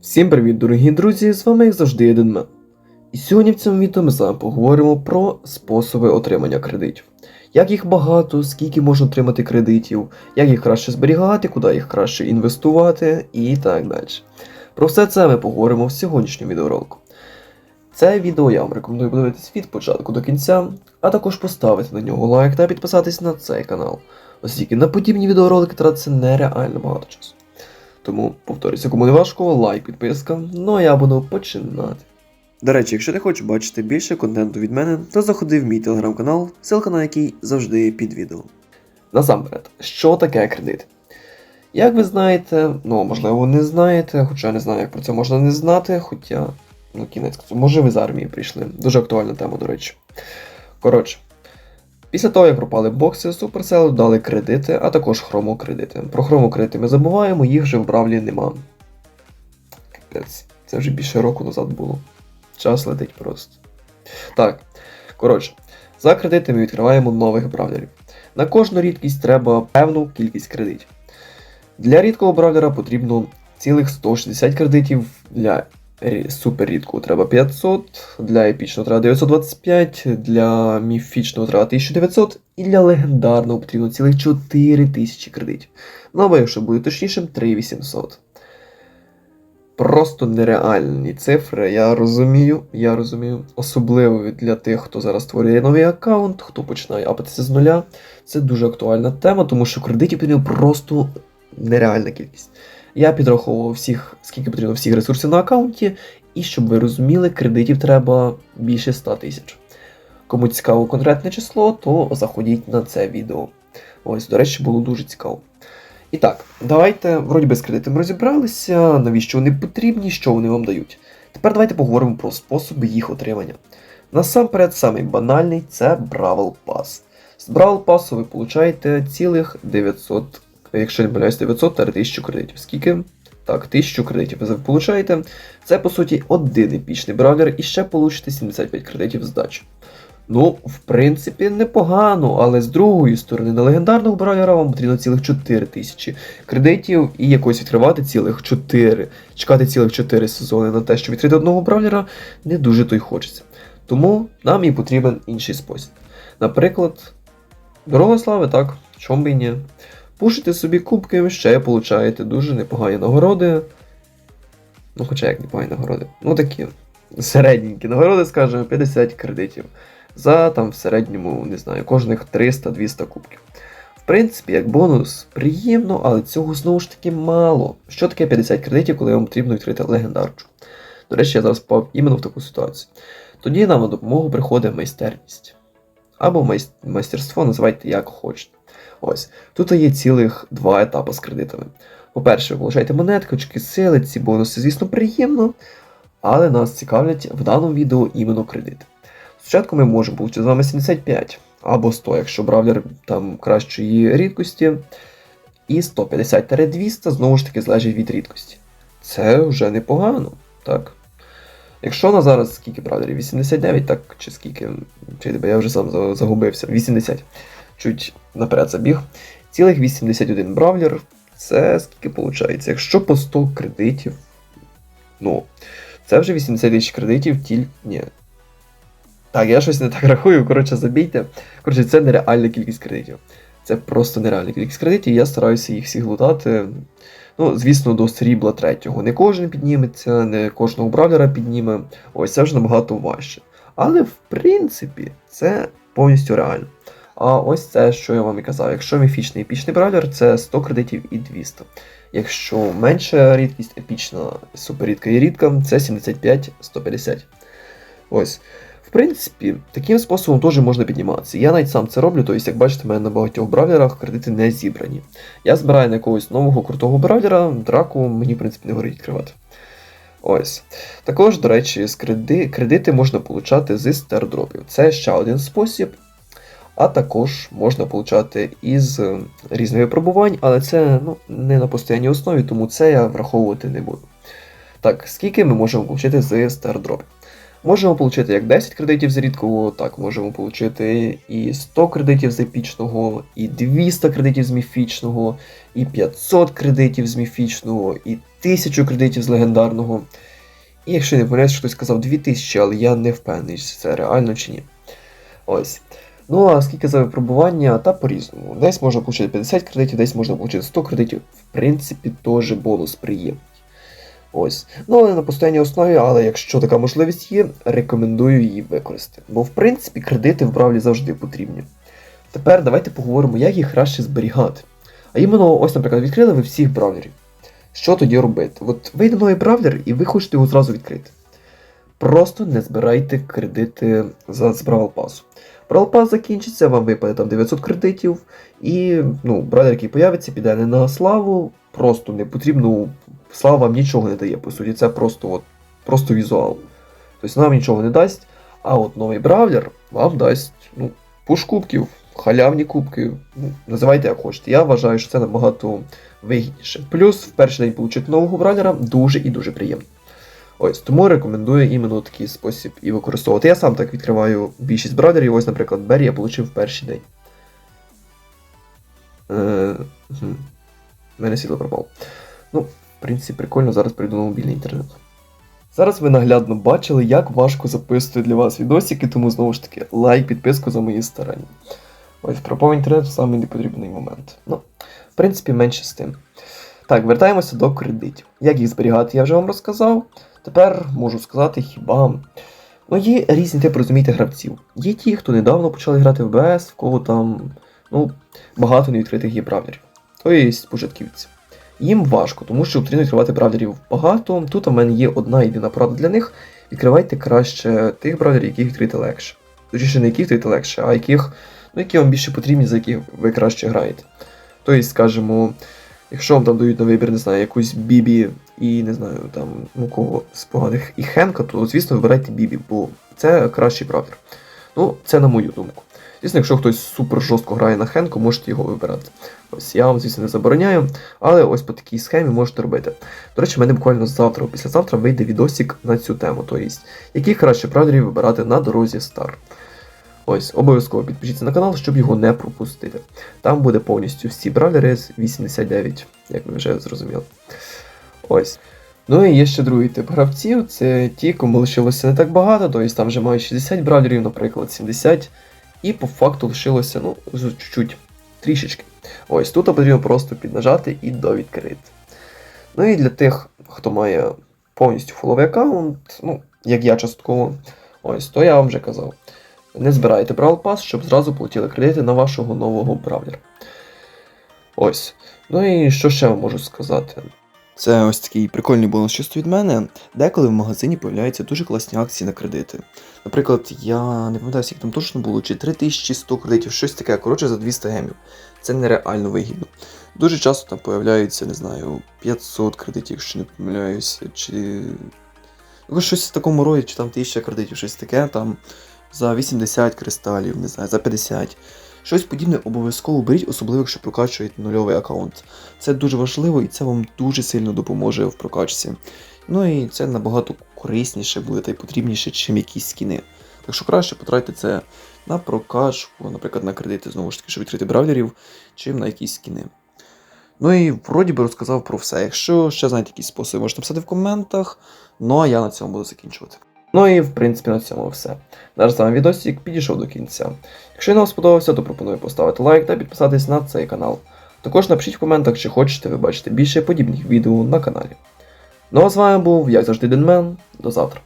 Всім привіт, дорогі друзі! З вами як завжди Єдин Мен. І сьогодні в цьому відео ми з вами поговоримо про способи отримання кредитів. Як їх багато, скільки можна отримати кредитів, як їх краще зберігати, куди їх краще інвестувати і так далі. Про все це ми поговоримо в сьогоднішньому відеоролику. Це відео я вам рекомендую подивитись від початку до кінця, а також поставити на нього лайк та підписатись на цей канал, оскільки на подібні відеоролики тратиться нереально багато часу. Тому повторюся, кому не важко, лайк, підписка. Ну а я буду починати. До речі, якщо ти хочеш бачити більше контенту від мене, то заходи в мій телеграм-канал, ссылка на який завжди під відео. Насамперед, що таке кредит? Як ви знаєте, ну можливо, не знаєте, хоча не знаю, як про це можна не знати, хоча, ну кінець, може ви з армії прийшли. Дуже актуальна тема, до речі. Коротше, Після того, як пропали бокси, Supercell дали кредити, а також хромокредити. Про хромокредити ми забуваємо, їх вже в Бравлі нема. Капець, це вже більше року назад було. Час летить просто. Так, коротше, за кредити ми відкриваємо нових бравлерів. На кожну рідкість треба певну кількість кредитів. Для рідкого бравлера потрібно цілих 160 кредитів, для супер рідкого треба 500, для епічного треба 925, для міфічного треба 1900 і для легендарного потрібно цілих 4000 кредитів. Ну або якщо бути точнішим, 3800. Просто нереальні цифри, я розумію, я розумію. Особливо для тих, хто зараз створює новий аккаунт, хто починає апатися з нуля. Це дуже актуальна тема, тому що кредитів потрібно просто нереальна кількість. Я підраховував всіх, скільки потрібно всіх ресурсів на аккаунті, і щоб ви розуміли, кредитів треба більше 100 тисяч. Кому цікаво конкретне число, то заходіть на це відео. Ось, до речі, було дуже цікаво. І так, давайте, вроді би, з кредитами розібралися, навіщо вони потрібні, що вони вам дають. Тепер давайте поговоримо про способи їх отримання. Насамперед, самий банальний це Бравл Pass. З Бравл Пасу ви получаєте цілих 900, якщо не помиляюсь, 900 та 1000 кредитів. Скільки? Так, 1000 кредитів ви получаєте. Це, по суті, один епічний бравлер і ще получите 75 кредитів здачі. Ну, в принципі, непогано, але з другої сторони, на легендарного бравлера вам потрібно цілих 4 тисячі кредитів і якось відкривати цілих 4. Чекати цілих 4 сезони на те, що відкрити одного бравлера, не дуже то й хочеться. Тому нам і потрібен інший спосіб. Наприклад, дорога слави, так, чом би і ні. Пушите собі кубки, ще получаєте дуже непогані нагороди. Ну, хоча як непогані нагороди. Ну такі середненькі нагороди, скажімо, 50 кредитів. За там в середньому, не знаю, кожних 300-200 кубків. В принципі, як бонус, приємно, але цього знову ж таки мало. Що таке 50 кредитів, коли вам потрібно відкрити легендарчу? До речі, я зараз попав іменно в таку ситуацію. Тоді нам на допомогу приходить майстерність. Або майстерство, називайте як хочете. Ось. Тут є цілих два етапи з кредитами. По-перше, ви получаєте монетки, очки сили, ці бонуси, звісно, приємно, але нас цікавлять в даному відео іменно кредити. Спочатку ми можемо получити з вами 75 або 100, якщо бравлер там кращої рідкості. І 150-200 знову ж таки залежить від рідкості. Це вже непогано, так? Якщо на зараз скільки бравлерів? 89, так, чи скільки? Чи я вже сам загубився. 80. Чуть наперед забіг. Цілих 81 бравлер. Це скільки виходить? Якщо по 100 кредитів. Ну, це вже 80 тисяч кредитів тільки. Ні. Так, я щось не так рахую, коротше, забійте. Коротше, це нереальна кількість кредитів. Це просто нереальна кількість кредитів, я стараюся їх всіх лутати. Ну, звісно, до срібла третього. Не кожен підніметься, не кожного бравлера підніме. Ось це вже набагато важче. Але в принципі, це повністю реально. А ось це, що я вам і казав. Якщо міфічний епічний бравлер, це 100 кредитів і 200. Якщо менша рідкість, епічна, суперрідка і рідка, це 75-150. Ось. В принципі, таким способом теж можна підніматися. Я навіть сам це роблю, тобто, як бачите, в мене на багатьох бравлерах кредити не зібрані. Я збираю на якогось нового крутого бравлера, драку мені, в принципі, не горить відкривати. Ось. Також, до речі, з креди... кредити можна получати з стардропів. Це ще один спосіб. А також можна получати із е, різних випробувань, але це ну, не на постійній основі, тому це я враховувати не буду. Так, скільки ми можемо отримати з стардропів? Можемо отримати як 10 кредитів з рідкого, так можемо отримати і 100 кредитів з епічного, і 200 кредитів з міфічного, і 500 кредитів з міфічного, і 1000 кредитів з легендарного. І якщо не помиляюсь, хтось сказав 2000, але я не впевнений, це реально чи ні. Ось. Ну а скільки за випробування, та по-різному. Десь можна отримати 50 кредитів, десь можна отримати 100 кредитів. В принципі, теж бонус приємний. Ось. Ну, але на постійній основі, але якщо така можливість є, рекомендую її використати. Бо, в принципі, кредити в бравлі завжди потрібні. Тепер давайте поговоримо, як їх краще зберігати. А іменно, ось, наприклад, відкрили ви всіх бравлерів. Що тоді робити? От вийде новий бравлер, і ви хочете його зразу відкрити. Просто не збирайте кредити за з Пасу. Бравл закінчиться, вам випаде там 900 кредитів, і ну, бравлер, який появиться, піде не на славу, просто не потрібно. Слава вам нічого не дає, по суті, це просто от, просто візуал. Тобто нам нічого не дасть, а от новий бравлер вам дасть ну, пуш кубків, халявні кубки. Ну, називайте як хочете. Я вважаю, що це набагато вигідніше. Плюс в перший день отримати нового бравлера дуже і дуже приємно. Ось, тому рекомендую іменно такий спосіб і використовувати. Я сам так відкриваю більшість бравлерів. Ось, наприклад, Беррі я отримав в перший день. Е, мене світло пропало. Ну, в принципі, прикольно, зараз прийду на мобільний інтернет. Зараз ви наглядно бачили, як важко записувати для вас відосики, тому знову ж таки лайк, підписку за мої старання. Ось пропав інтернет в самий непотрібний момент. Ну, в принципі, менше з тим. Так, вертаємося до кредитів. Як їх зберігати, я вже вам розказав. Тепер можу сказати хіба. Ну, є різні типи розумієте гравців. Є ті, хто недавно почали грати в БС, в кого там ну, багато невідкритих є бравлерів. Тобто початківці. Їм важко, тому що потрібно відкривати бравлерів багато. Тут у мене є одна єдина порада для них. Відкривайте краще тих бравлерів, яких відкрити легше. Точніше, не яких відкрити легше, а яких, ну, які вам більше потрібні, за яких ви краще граєте. Тобто, скажімо, якщо вам там дають на вибір, не знаю, якусь Бібі і не знаю, там, ну кого з поганих і Хенка, то звісно вибирайте Бібі, бо це кращий бравлер. Ну, це на мою думку. Звісно, якщо хтось супер жорстко грає на Хенку, можете його вибирати. Ось я вам, звісно, не забороняю, але ось по такій схемі можете робити. До речі, в мене буквально завтра, післязавтра вийде відосик на цю тему, тобто, які краще бравлерів вибирати на дорозі Стар. Ось, обов'язково підпишіться на канал, щоб його не пропустити. Там буде повністю всі бравлери з 89, як ви вже зрозуміли. Ось. Ну і є ще другий тип гравців, це ті, кому лишилося не так багато, тобто там вже мають 60 бравлерів, наприклад, 70. І по факту лишилося, ну, чуть-чуть, трішечки. Ось тут потрібно просто піднажати і довідкрити. Ну і для тих, хто має повністю фуловий аккаунт, ну, як я частково, ось, то я вам вже казав. Не збирайте Brawl Pass, щоб зразу полетіли кредити на вашого нового бравлера. Ось. Ну і що ще вам можу сказати? Це ось такий прикольний бонус чисто від мене. Деколи в магазині появляються дуже класні акції на кредити. Наприклад, я не пам'ятаю, скільки там точно було, чи 3100 кредитів, щось таке, коротше, за 200 гемів. Це нереально вигідно. Дуже часто там появляються, не знаю, 500 кредитів, якщо не помиляюся, чи. Ну, щось в такому роді, чи там 1000 кредитів, щось таке, там за 80 кристалів, не знаю, за 50. Щось подібне обов'язково беріть, особливо якщо прокачуєте нульовий аккаунт. Це дуже важливо і це вам дуже сильно допоможе в прокачці. Ну і це набагато корисніше буде та й потрібніше, чим якісь скіни. Так що краще потратьте це на прокачку, наприклад, на кредити, знову ж таки, щоб відкрити бравлерів, чим на якісь скіни. Ну і вроді би розказав про все. Якщо ще знаєте якісь способи, можете написати в коментах. Ну а я на цьому буду закінчувати. Ну і в принципі на цьому все. Наш з вами відосик підійшов до кінця. Якщо він вам сподобався, то пропоную поставити лайк та підписатись на цей канал. Також напишіть в коментах, чи хочете ви бачити більше подібних відео на каналі. Ну а з вами був, як завжди, Денмен. До завтра.